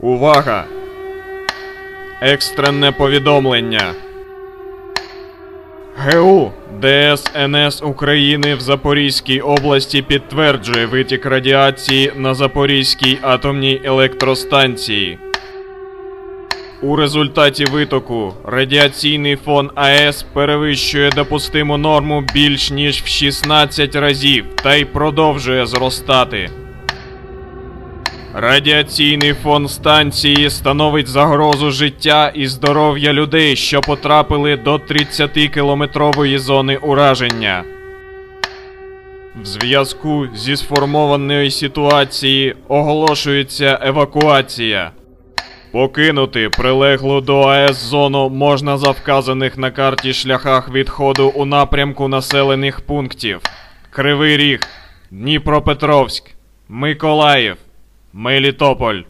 Увага! Екстрене повідомлення. ГУ ДСНС України в Запорізькій області підтверджує витік радіації на Запорізькій атомній електростанції. У результаті витоку радіаційний фон АЕС перевищує допустиму норму більш ніж в 16 разів та й продовжує зростати. Радіаційний фон станції становить загрозу життя і здоров'я людей, що потрапили до 30-кілометрової зони ураження. В зв'язку зі сформованою ситуації оголошується евакуація. Покинути прилеглу до АЕС зону можна за вказаних на карті шляхах відходу у напрямку населених пунктів: Кривий Ріг, Дніпропетровськ, Миколаїв, Мелітополь.